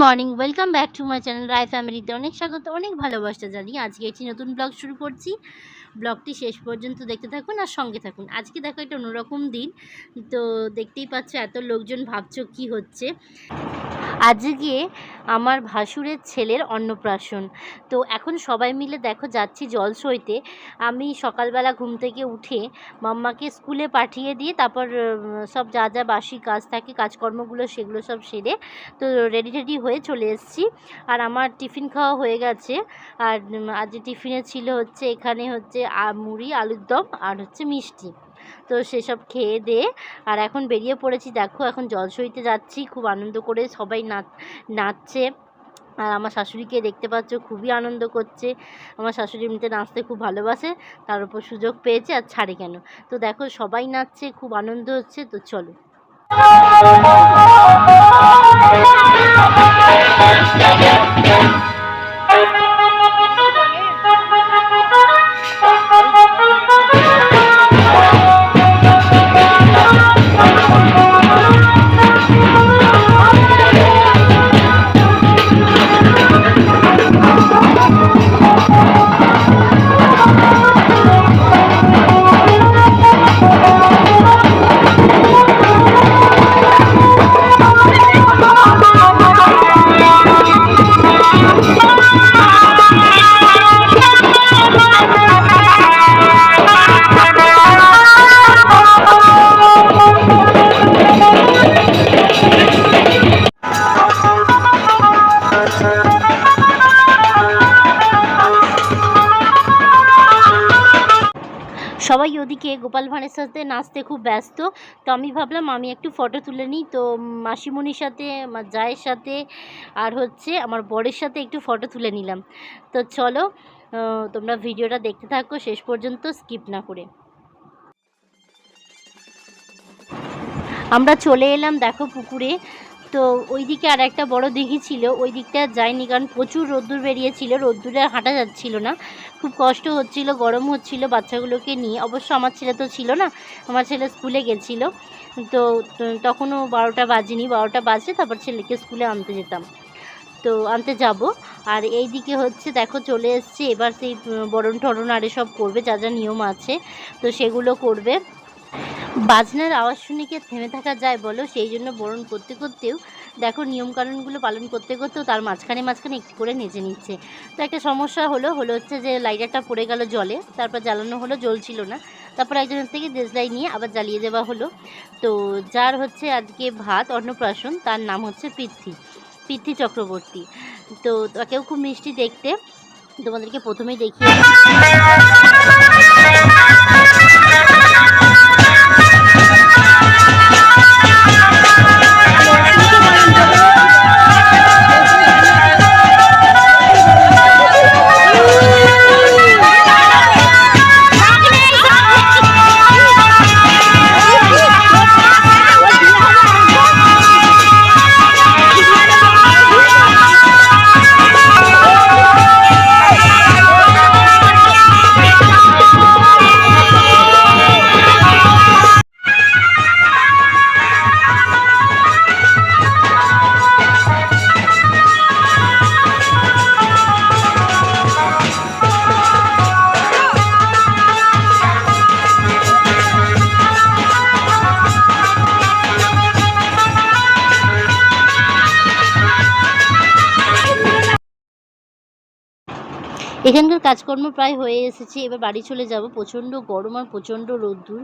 Morning welcome back to my channel Roy ফ্যামিলিতে অনেক স্বাগত, অনেক ভালোবাসা জানি আজকে একটি নতুন ব্লগ শুরু করছি। ব্লগটি শেষ পর্যন্ত দেখতে থাকুন আর সঙ্গে থাকুন। আজকে দেখো একটা অন্যরকম দিন। তো দেখতেই পাচ্ছ এত লোকজন ভাবছ কি হচ্ছে। আজকে আমার ভাসুরের ছেলের অন্নপ্রাশন। তো এখন সবাই মিলে দেখো যাচ্ছি জল সইতে। আমি সকালবেলা ঘুম থেকে উঠে মাম্মাকে স্কুলে পাঠিয়ে দিয়ে তারপর সব যা যা বাসি কাজ থাকে, কাজকর্মগুলো সেগুলো সব সেরে তো রেডি রেডি হয়ে চলে এসেছি। আর আমার টিফিন খাওয়া হয়ে গেছে। আর আজ টিফিনে ছিল হচ্ছে এখানে হচ্ছে মুড়ি, আলুর দম আর হচ্ছে মিষ্টি। তো সেসব খেয়ে দিয়ে আর এখন বেরিয়ে পড়েছি, দেখো এখন জল জলসইতে যাচ্ছি, খুব আনন্দ করে সবাই নাচ, নাচছে। আর আমার শাশুড়িকে দেখতে পাচ্ছ, খুবই আনন্দ করছে। আমার শাশুড়ি এমনিতে নাচতে খুব ভালোবাসে, তার উপর সুযোগ পেয়েছে, আর ছাড়ে কেন? তো দেখো সবাই নাচছে, খুব আনন্দ হচ্ছে, তো চলো। সবাই ওদিকে গোপাল ভাঁড়ের সাথে নাচতে খুব ব্যস্ত। তো আমি ভাবলাম আমি একটু ফটো তুলে নিই। তো মাসিমণির সাথে আমার জায়ের সাথে আর হচ্ছে আমার বরের সাথে একটু ফটো তুলে নিলাম। তো চলো তোমরা ভিডিওটা দেখতে থাকো, শেষ পর্যন্ত স্কিপ না করে। আমরা চলে এলাম, দেখো পুকুরে। তো ওই দিকে আর একটা বড় দিঘি ছিল, ওই দিকটা যাইনি কারণ প্রচুর রোদ্দুর বেরিয়েছিল, রোদ্দুরে হাঁটা যাচ্ছিল না। খুব কষ্ট হচ্ছিল, গরম হচ্ছিল বাচ্চাগুলোকে নিয়ে। অবশ্য আমার ছেলে তো ছিল না, আমার ছেলে স্কুলে গেছিল। তো তখনও বারোটা বাজেনি, বারোটা বাজে, তারপর ছেলেকে স্কুলে আনতে যেতাম। তো আনতে যাব। আর এই দিকে হচ্ছে, দেখো চলে এসছে, এবার সেই বরণ টরণ আর সব করবে, যা যা নিয়ম আছে, তো সেগুলো করবে। বাজনার আওয়াজ শুনে কি থেমে থাকা যায় বলো? সেই জন্য বরণ করতে করতেও দেখো নিয়মকানুনগুলো পালন করতে করতেও তার মাঝখানে মাঝখানে একটু করে নেচে নিচ্ছে। তো একটা সমস্যা হলো হলো হচ্ছে যে লাইটারটা পড়ে গেল জলে, তারপর জ্বালানো হলো, জ্বলছিল না। তারপর একজনের থেকে দেশলাই নিয়ে আবার জ্বালিয়ে দেওয়া হলো। তো যার হচ্ছে আজকে ভাত, অন্নপ্রাশন, তার নাম হচ্ছে পৃথ্বী পৃথ্বী চক্রবর্তী। তো তাকেও খুব মিষ্টি দেখতে। তোমাদেরকে প্রথমেই দেখিয়ে এখানকার কাজকর্ম প্রায় হয়ে এসেছে এবার বাড়ি চলে যাব। প্রচণ্ড গরম আর প্রচণ্ড রোদ্দুর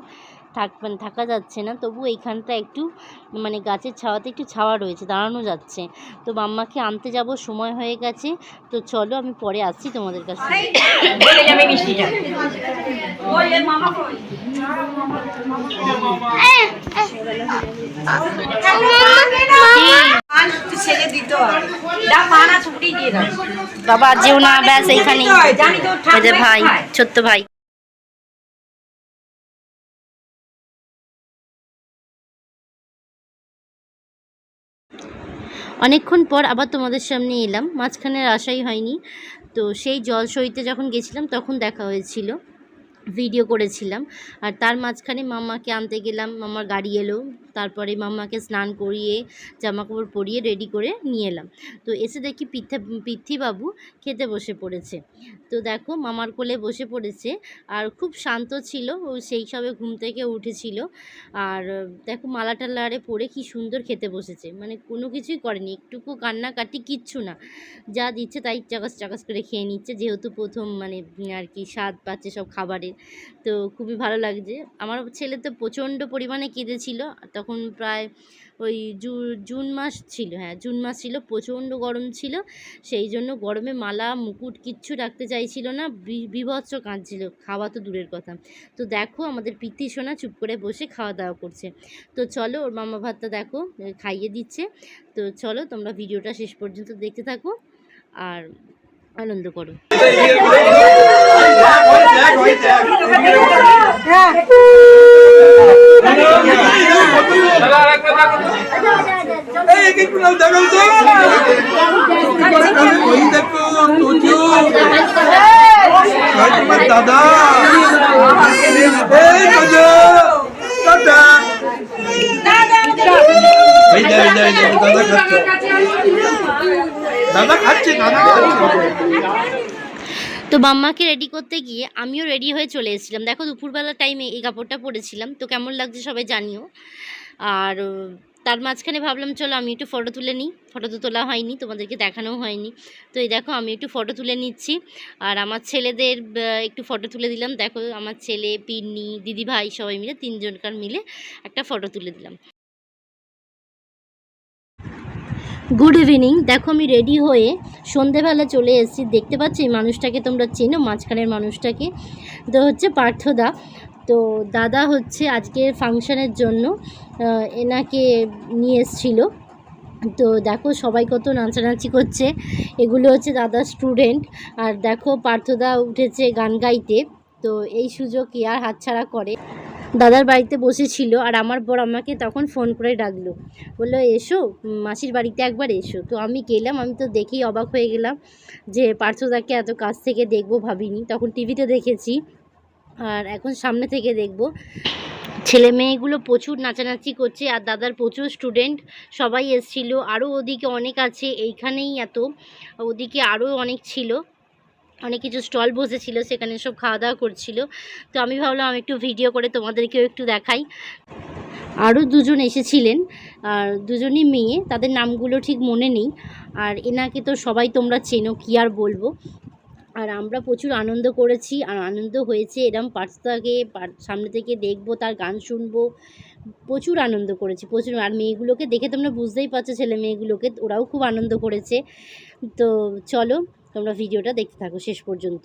থাক মানে থাকা যাচ্ছে না। তবু এইখানটা একটু মানে গাছের ছাওয়াতে একটু ছাওয়া রয়েছে দাঁড়ানো যাচ্ছে। তো মাম্মাকে আনতে যাব সময় হয়ে গেছে। তো চলো আমি পরে আসছি তোমাদের কাছে। ছেড়ে দিতে পান ছুটি দিয়ে দাও। বাবা যেও না ব্যাস এইখানেই। জানি এই যে ভাই ছোট্ট ভাই। অনেকক্ষণ পর আবার তোমাদের সামনে এলাম। মাঝখানের আশাই হয়নি। তো সেই জল সইতে যখন গেছিলাম তখন দেখা হয়েছিল। ভিডিও করেছিলাম। আর তার মাঝখানে মামাকে আনতে গেলাম মামার গাড়ি এলো। তারপরে মাম্মাকে স্নান করিয়ে জামা কাপড় পরিয়ে রেডি করে নিয়ে এলাম। তো এসে দেখি পিঠা পিতৃবাবু খেতে বসে পড়েছে। তো দেখো মামার কোলে বসে পড়েছে আর খুব শান্ত ছিল, ও সেই সবে ঘুম থেকে উঠেছিল। আর দেখো মালা টালারে পরে কি সুন্দর খেতে বসেছে। মানে কোনো কিছুই করেনি, একটুকু কান্নাকাটি কিচ্ছু না। যা দিচ্ছে তাই চাকাস চাকাস করে খেয়ে নিচ্ছে, যেহেতু প্রথম মানে আর কি স্বাদ পাচ্ছে সব খাবারের। তো খুবই ভালো লাগছে। আমার ছেলে তো প্রচণ্ড পরিমাণে কেঁদেছিল, তখন প্রায় ওই জু, জুন মাস ছিল হ্যাঁ জুন মাস ছিল, প্রচণ্ড গরম ছিল, সেই জন্য গরমে মালা, মুকুট কিচ্ছু রাখতে চাইছিল না বিভৎস কাঁদছিল, খাওয়া তো দূরের কথা। তো দেখো আমাদের পিতি সোনা চুপ করে বসে খাওয়া দাওয়া করছে। তো চলো ওর মামা ভাতটা দেখো খাইয়ে দিচ্ছে। তো চলো তোমরা ভিডিওটা শেষ পর্যন্ত দেখতে থাকো আর আনন্দ করো। দাদা এই গজো দাদা এই দে এই দে এই দে, দাদা খাচ্ছে। দাদা খাচ্ছে দাদা খাচ্ছে। তো মাম্মাকে রেডি করতে গিয়ে আমিও রেডি হয়ে চলে এসেছিলাম। দেখো দুপুরবেলা টাইমে এই কাপড়টা পরেছিলাম। তো কেমন লাগছে সবাই জানিও। আর তার মাঝখানে ভাবলাম চলো আমি একটু ফটো তুলে নিই। ফটো তো তোলা হয়নি তোমাদেরকে দেখানোও হয়নি। তো এই দেখো আমি একটু ফটো তুলে নিচ্ছি। আর আমার ছেলেদের একটু ফটো তুলে দিলাম। দেখো আমার ছেলে পিন্নি দিদি ভাই সবাই মিলে তিনজনকার মিলে একটা ফটো তুলে দিলাম। গুড ইভিনিং দেখো, আমি রেডি হয়ে সন্ধেবেলা চলে এসেছি। দেখতে পাচ্ছি, এই মানুষটাকে তোমরা চেনো, মাঝখানের মানুষটাকে। তো হচ্ছে পার্থদা। তো দাদা হচ্ছে আজকের ফাংশানের জন্য এনাকে নিয়ে এসেছিল। তো দেখো, সবাই কত নাচানাচি করছে। এগুলো হচ্ছে দাদার স্টুডেন্ট আর দেখো, পার্থদা উঠেছে গান গাইতে। তো এই সুযোগ কি আর হাতছাড়া করে? দাদার বাড়িতে বসেছিল আর আমার বর আমাকে তখন ফোন করে ডাকলো। বলল, এসো মাসির বাড়িতে একবার এসো। তো আমি গেলাম, আমি তো দেখেই অবাক হয়ে গেলাম যে পার্থদাকে এত কাছ থেকে দেখব ভাবিনি। তখন টিভিতে দেখেছি আর এখন সামনে থেকে দেখব। ছেলে মেয়েগুলো প্রচুর নাচানাচি করছে আর দাদার প্রচুর স্টুডেন্ট সবাই এসছিল। আরও ওদিকে অনেক আছে, এইখানেই এত। ওদিকে আরও অনেক ছিল। অনেক কিছু স্টল বসেছিল, সেখানে সব খাওয়া দাওয়া করছিল। তো আমি ভাবলাম আমি একটু ভিডিও করে তোমাদেরকেও একটু দেখাই। আরও দুজন এসেছিলেন, আর দুজনই মেয়ে, তাদের নামগুলো ঠিক মনে নেই। আর এনাকে তো সবাই তোমরা চেনো, কি আর বলব? আর আমরা প্রচুর আনন্দ করেছি, আর আনন্দ হয়েছে এরম পার্থতাকে সামনে থেকে দেখব, তার গান শুনব। প্রচুর আনন্দ করেছি, প্রচুর। আর মেয়েগুলোকে দেখে তোমরা বুঝতেই পারছ, ছেলে মেয়েগুলোকে, ওরাও খুব আনন্দ করেছে। তো চলো তোমরা ভিডিওটা দেখতে থাকো শেষ পর্যন্ত।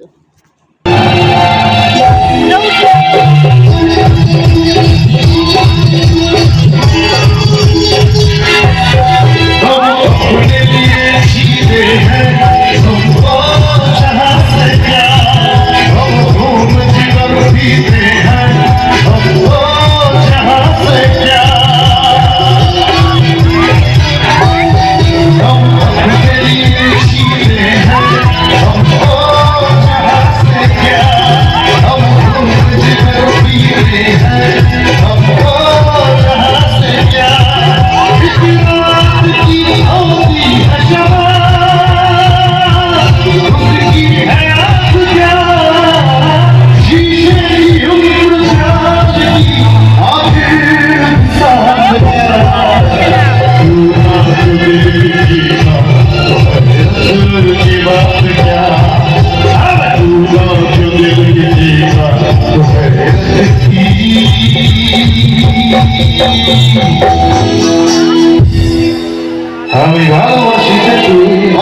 আমি ভালোবাসি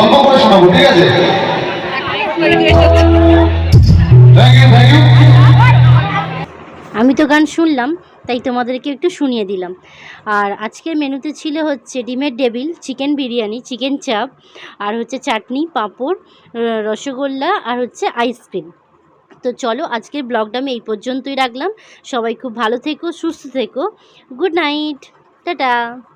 অল্প করে শোনাবো ঠিক আছে? থ্যাংক ইউ থ্যাংক ইউ আমি তো গান শুনলাম তাই তোমাদেরকে একটু শুনিয়ে দিলাম। আর আজকের মেনুতে ছিল হচ্ছে ডিমের ডেবিল চিকেন বিরিয়ানি চিকেন চাপ আর হচ্ছে চাটনি পাঁপড় রসগোল্লা আর হচ্ছে আইসক্রিম। তো চলো আজকের ব্লগটা আমি এই পর্যন্তই রাখলাম। সবাই খুব ভালো থেকো, সুস্থ থেকো। Good night. টাটা।